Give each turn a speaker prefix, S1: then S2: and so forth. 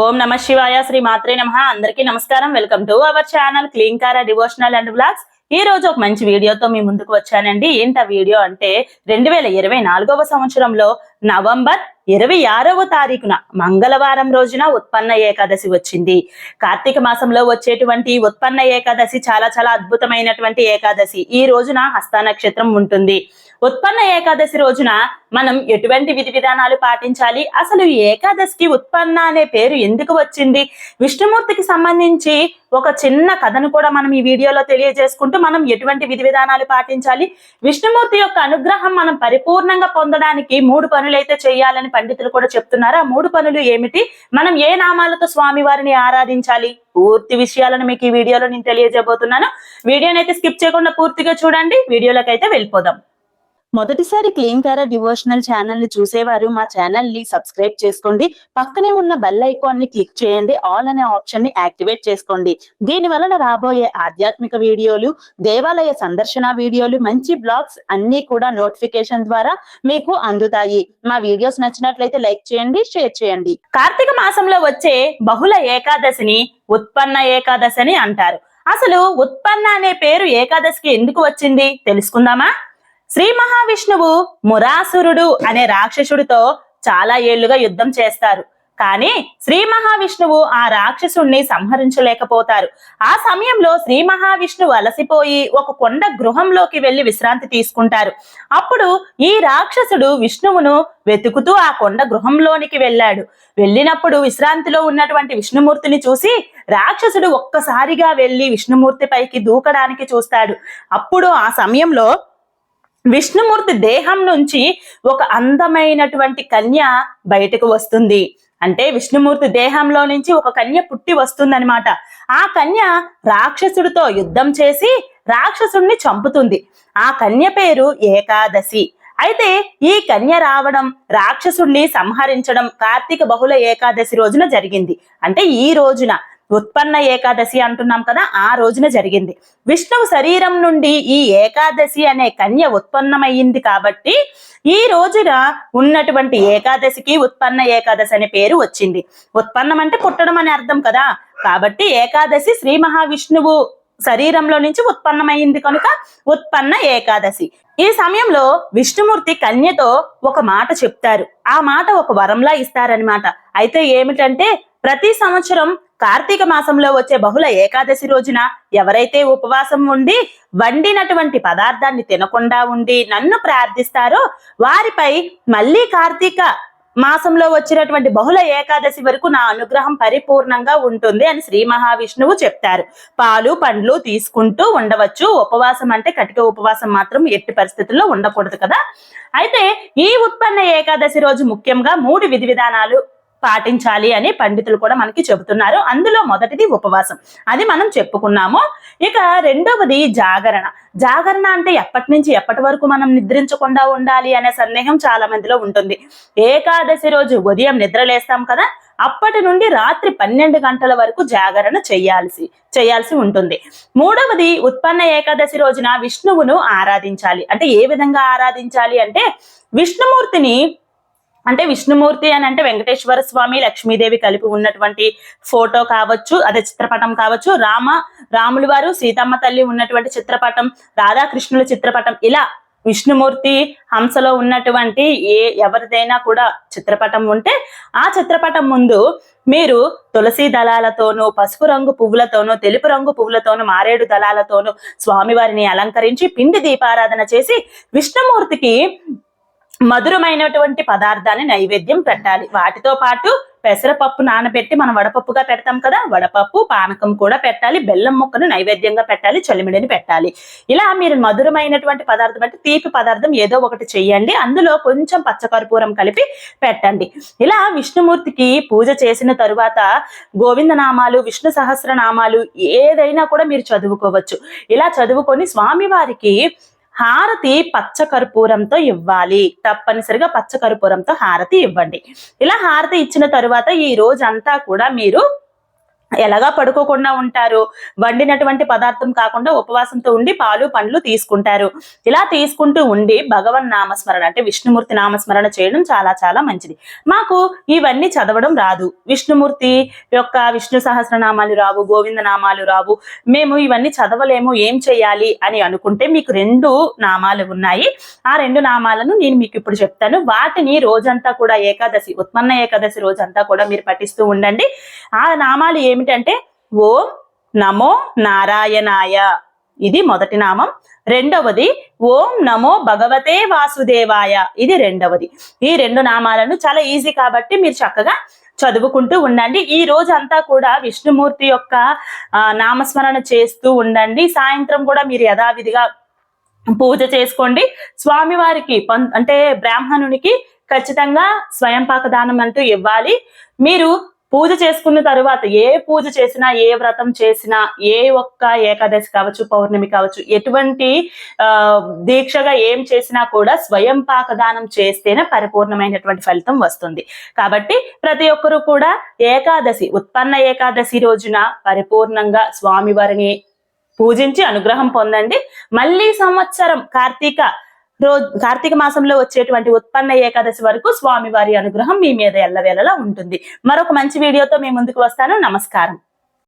S1: ఓం నమ శివాయ శ్రీ మాత్రే నమ. అందరికీ నమస్కారం. వెల్కమ్ టు అవర్ ఛానల్ క్లీన్ కారా డివోషనల్ అండ్ బ్లాగ్స్ ఈ రోజు ఒక మంచి వీడియోతో మీ ముందుకు వచ్చానండి. ఏంటి ఆ వీడియో అంటే రెండు వేల ఇరవై నాలుగవ సంవత్సరంలో నవంబర్ ఇరవై ఆరవ తారీఖున మంగళవారం రోజున ఉత్పన్న ఏకాదశి వచ్చింది. కార్తీక మాసంలో వచ్చేటువంటి ఉత్పన్న ఏకాదశి చాలా చాలా అద్భుతమైనటువంటి ఏకాదశి. ఈ రోజున హస్త నక్షత్రం ఉంటుంది. ఉత్పన్న ఏకాదశి రోజున మనం ఎటువంటి విధి విధానాలు పాటించాలి? అసలు ఈ ఏకాదశికి ఉత్పన్న అనే పేరు ఎందుకు వచ్చింది? విష్ణుమూర్తికి సంబంధించి ఒక చిన్న కథను కూడా మనం ఈ వీడియోలో తెలియజేసుకుంటూ మనం ఎటువంటి విధి విధానాలు పాటించాలి? విష్ణుమూర్తి యొక్క అనుగ్రహం మనం పరిపూర్ణంగా పొందడానికి మూడు పనులు అయితే చేయాలని పండితులు కూడా చెప్తున్నారు. ఆ మూడు పనులు ఏమిటి? మనం ఏ నామాలతో స్వామి వారిని ఆరాధించాలి? పూర్తి విషయాలను మీకు ఈ వీడియోలో నేను తెలియజేయబోతున్నాను. వీడియోని అయితే స్కిప్ చేయకుండా పూర్తిగా చూడండి. వీడియోలోకి అయితే వెళ్ళిపోదాం.
S2: మొదటిసారి క్లీన్ కారా డివోషనల్ ఛానల్ని చూసేవారు మా ఛానల్ని సబ్స్క్రైబ్ చేసుకోండి. పక్కనే ఉన్న బెల్ ఐకాన్ని క్లిక్ చేయండి. ఆల్ అనే ఆప్షన్ని యాక్టివేట్ చేసుకోండి. దీని వలన రాబోయే ఆధ్యాత్మిక వీడియోలు దేవాలయ సందర్శన వీడియోలు మంచి బ్లాగ్స్ అన్ని కూడా నోటిఫికేషన్ ద్వారా మీకు అందుతాయి. మా వీడియోస్ నచ్చినట్లయితే లైక్ చేయండి షేర్ చేయండి.
S1: కార్తీక మాసంలో వచ్చే బహుళ ఏకాదశిని ఉత్పన్న ఏకాదశి అని అంటారు. అసలు ఉత్పన్న అనే పేరు ఏకాదశికి ఎందుకు వచ్చింది? తెలుసుకుందామా? శ్రీ మహావిష్ణువు మురాసురుడు అనే రాక్షసుడితో చాలా ఏళ్ళుగా యుద్ధం చేస్తారు. కానీ శ్రీ మహావిష్ణువు ఆ రాక్షసుణ్ణి సంహరించలేకపోతారు. ఆ సమయంలో శ్రీ మహావిష్ణువు అలసిపోయి ఒక కొండ గృహంలోకి వెళ్ళి విశ్రాంతి తీసుకుంటారు. అప్పుడు ఈ రాక్షసుడు విష్ణువును వెతుకుతూ ఆ కొండ గృహంలోనికి వెళ్ళాడు. వెళ్ళినప్పుడు విశ్రాంతిలో ఉన్నటువంటి విష్ణుమూర్తిని చూసి రాక్షసుడు ఒక్కసారిగా వెళ్ళి విష్ణుమూర్తి పైకి దూకడానికి చూస్తాడు. అప్పుడు ఆ సమయంలో విష్ణుమూర్తి దేహం నుంచి ఒక అందమైనటువంటి కన్య బయటకు వస్తుంది. అంటే విష్ణుమూర్తి దేహంలో నుంచి ఒక కన్య పుట్టి వస్తుందన్నమాట. ఆ కన్య రాక్షసుడితో యుద్ధం చేసి రాక్షసుడిని చంపుతుంది. ఆ కన్య పేరు ఏకాదశి. అయితే ఈ కన్య రావడం రాక్షసుడిని సంహరించడం కార్తీక బహుళ ఏకాదశి రోజున జరిగింది. అంటే ఈ రోజున ఉత్పన్న ఏకాదశి అంటున్నాం కదా ఆ రోజున జరిగింది. విష్ణువు శరీరం నుండి ఈ ఏకాదశి అనే కన్య ఉత్పన్నమయ్యింది కాబట్టి ఈ రోజున ఉన్నటువంటి ఏకాదశికి ఉత్పన్న ఏకాదశి అనే పేరు వచ్చింది. ఉత్పన్నం అంటే పుట్టడం అని అర్థం కదా. కాబట్టి ఏకాదశి శ్రీ మహావిష్ణువు శరీరంలో నుంచి ఉత్పన్నమైంది కనుక ఉత్పన్న ఏకాదశి. ఈ సమయంలో విష్ణుమూర్తి కన్యతో ఒక మాట చెప్తారు. ఆ మాట ఒక వరంలా ఇస్తారనమాట అయితే ఏమిటంటే ప్రతి సంవత్సరం కార్తీక మాసంలో వచ్చే బహుళ ఏకాదశి రోజున ఎవరైతే ఉపవాసం ఉండి వండినటువంటి పదార్థాన్ని తినకుండా ఉండి నన్ను ప్రార్థిస్తారో వారిపై మళ్ళీ కార్తీక మాసంలో వచ్చినటువంటి బహుళ ఏకాదశి వరకు నా అనుగ్రహం పరిపూర్ణంగా ఉంటుంది అని శ్రీ మహావిష్ణువు చెప్తారు. పాలు పండ్లు తీసుకుంటూ ఉండవచ్చు. ఉపవాసం అంటే కటిక ఉపవాసం మాత్రం ఎట్టి పరిస్థితుల్లో ఉండకూడదు కదా. అయితే ఈ ఉత్పన్న ఏకాదశి రోజు ముఖ్యంగా మూడు విధి విధానాలు పాటించాలి అని పండితులు కూడా మనకి చెబుతున్నారు. అందులో మొదటిది ఉపవాసం. అది మనం చెప్పుకున్నాము. ఇక రెండవది జాగరణ. జాగరణ అంటే ఎప్పటి నుంచి ఎప్పటి వరకు మనం నిద్రించకుండా ఉండాలి అనే సందేహం చాలా మందిలో ఉంటుంది. ఏకాదశి రోజు ఉదయం నిద్రలేస్తాం కదా అప్పటి నుండి రాత్రి పన్నెండు గంటల వరకు జాగరణ చేయాల్సి చేయాల్సి ఉంటుంది. మూడవది ఉత్పన్న ఏకాదశి రోజున విష్ణువును ఆరాధించాలి. అంటే ఏ విధంగా ఆరాధించాలి అంటే విష్ణుమూర్తిని అంటే విష్ణుమూర్తి అని అంటే వెంకటేశ్వర స్వామి లక్ష్మీదేవి కలిపి ఉన్నటువంటి ఫోటో కావచ్చు అదే చిత్రపటం కావచ్చు రామ రాములు వారు సీతమ్మ తల్లి ఉన్నటువంటి చిత్రపటం రాధాకృష్ణుల చిత్రపటం ఇలా విష్ణుమూర్తి హంసలో ఉన్నటువంటి ఏ ఎవరిదైనా కూడా చిత్రపటం ఉంటే ఆ చిత్రపటం ముందు మీరు తులసి దళాలతోనూ పసుపు రంగు పువ్వులతోనూ తెలుపు రంగు పువ్వులతోనూ మారేడు దళాలతోనూ స్వామివారిని అలంకరించి పిండి దీపారాధన చేసి విష్ణుమూర్తికి మధురమైనటువంటి పదార్థాన్ని నైవేద్యం పెట్టాలి. వాటితో పాటు పెసరపప్పు నానబెట్టి మనం వడపప్పుగా పెడతాం కదా వడపప్పు పానకం కూడా పెట్టాలి. బెల్లం ముక్కను నైవేద్యంగా పెట్టాలి చలిమిడిని పెట్టాలి. ఇలా మీరు మధురమైనటువంటి పదార్థం అంటే తీపి పదార్థం ఏదో ఒకటి చేయండి అందులో కొంచెం పచ్చకర్పూరం కలిపి పెట్టండి. ఇలా విష్ణుమూర్తికి పూజ చేసిన తరువాత గోవిందనామాలు విష్ణు సహస్రనామాలు ఏదైనా కూడా మీరు చదువుకోవచ్చు. ఇలా చదువుకొని స్వామివారికి హారతి పచ్చ కర్పూరంతో ఇవ్వాలి. తప్పనిసరిగా పచ్చ కర్పూరంతో హారతి ఇవ్వండి. ఇలా హారతి ఇచ్చిన తరువాత ఈ రోజంతా కూడా మీరు ఎలాగా పడుకోకుండా ఉంటారు? వండినటువంటి పదార్థం కాకుండా ఉపవాసంతో ఉండి పాలు పండ్లు తీసుకుంటారు. ఇలా తీసుకుంటూ ఉండి భగవన్ నామస్మరణ అంటే విష్ణుమూర్తి నామస్మరణ చేయడం చాలా చాలా మంచిది. మాకు ఇవన్నీ చదవడం రాదు. విష్ణుమూర్తి యొక్క విష్ణు సహస్రనామాలు రావు గోవింద నామాలు రావు. మేము ఇవన్నీ చదవలేము ఏం చేయాలి అని అనుకుంటే మీకు రెండు నామాలు ఉన్నాయి. ఆ రెండు నామాలను నేను మీకు ఇప్పుడు చెప్తాను. వాటిని రోజంతా కూడా ఏకాదశి ఉత్పన్న ఏకాదశి రోజంతా కూడా మీరు పఠిస్తూ ఉండండి. ఆ నామాలు ఏమిటంటే ఓం నమో నారాయణాయ. ఇది మొదటి నామం. రెండవది ఓం నమో భగవతే వాసుదేవాయ. ఇది రెండవది. ఈ రెండు నామాలను చాలా ఈజీ కాబట్టి మీరు చక్కగా చదువుకుంటూ ఉండండి. ఈ రోజు అంతా కూడా విష్ణుమూర్తి యొక్క నామస్మరణ చేస్తూ ఉండండి. సాయంత్రం కూడా మీరు యథావిధిగా పూజ చేసుకోండి. స్వామివారికి పం- అంటే బ్రాహ్మణునికి ఖచ్చితంగా స్వయం పాక దానం అంటూ ఇవ్వాలి. మీరు పూజ చేసుకున్న తరువాత ఏ పూజ చేసినా ఏ వ్రతం చేసినా ఏ ఒక్క ఏకాదశి కావచ్చు పౌర్ణమి కావచ్చు ఎటువంటి ఆ దీక్షగా ఏం చేసినా కూడా స్వయం పాకదానం చేస్తేనే పరిపూర్ణమైనటువంటి ఫలితం వస్తుంది. కాబట్టి ప్రతి ఒక్కరూ కూడా ఏకాదశి ఉత్పన్న ఏకాదశి రోజున పరిపూర్ణంగా స్వామివారిని పూజించి అనుగ్రహం పొందండి. మళ్ళీ సంవత్సరం కార్తీక రోజు కార్తీక మాసంలో వచ్చేటువంటి ఉత్పన్న ఏకాదశి వరకు స్వామివారి అనుగ్రహం మీ మీద ఎల్లవేళలా ఉంటుంది. మరొక మంచి వీడియోతో మీ ముందుకు వస్తాను. నమస్కారం.